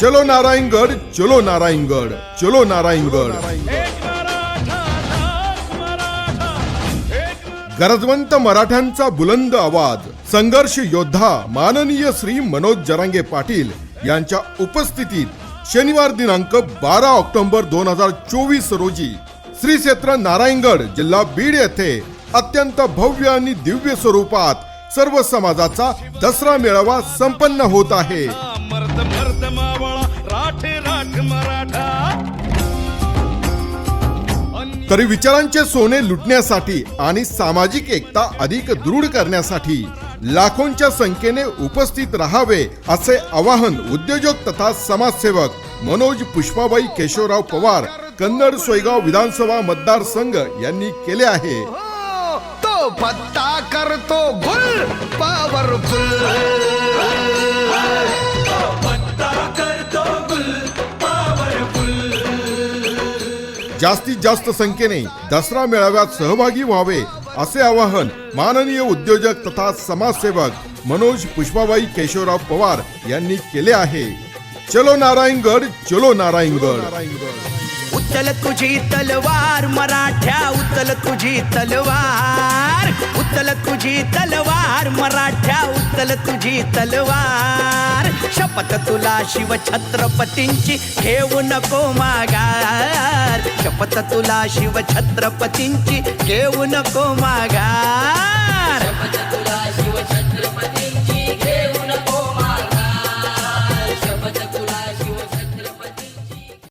चलो नारायणगड चलो नारायणगड चलो नारायणगड. गरजवंत मराठ्यांचा बुलंद आवाज संघर्ष योद्धा माननीय श्री मनोज जरांगे पाटील यांच्या उपस्थितीत शनिवार दिनांक बारा ऑक्टोबर दोन हजार चोवीस रोजी श्री क्षेत्र नारायणगड जिल्हा बीड येथे अत्यंत भव्य आणि दिव्य स्वरूपात सर्व समाजाचा दसरा मेळावा संपन्न होत आहे. मावळा राठे राठ मराठा. तरी विचारांचे सोने लुटण्यासाठी आणि सामाजिक एकता अधिक दृढ करण्यासाठी लाखोंच्या संख्येने उपस्थित राहावे असे आवाहन उद्योजक तथा समाजसेवक मनोज पुष्पाबाई केशवराव पवार कन्नड सोयगाव विधानसभा मतदारसंघ यांनी केले आहे. तो पत्ता करतो गुल पॉवरफुल जास्तीत जास्त संख्येने दसरा मेळाव्यात सहभागी व्हावे असे आवाहन माननीय उद्योजक तथा समाजसेवक मनोज पुष्पाबाई केशवराव पवार यांनी केले आहे. चलो नारायणगड चलो नारायणगड. उचल तुझी तलवार मराठ्या उचल तुझी तलवार. उचल तुझी तलवार मराठ्या उचल तुझी तलवार. शपथ तुला शिव छत्रपतींची घेऊ नको मागा शपथ तुला शिव छत्रपतींची घेऊ नको मागा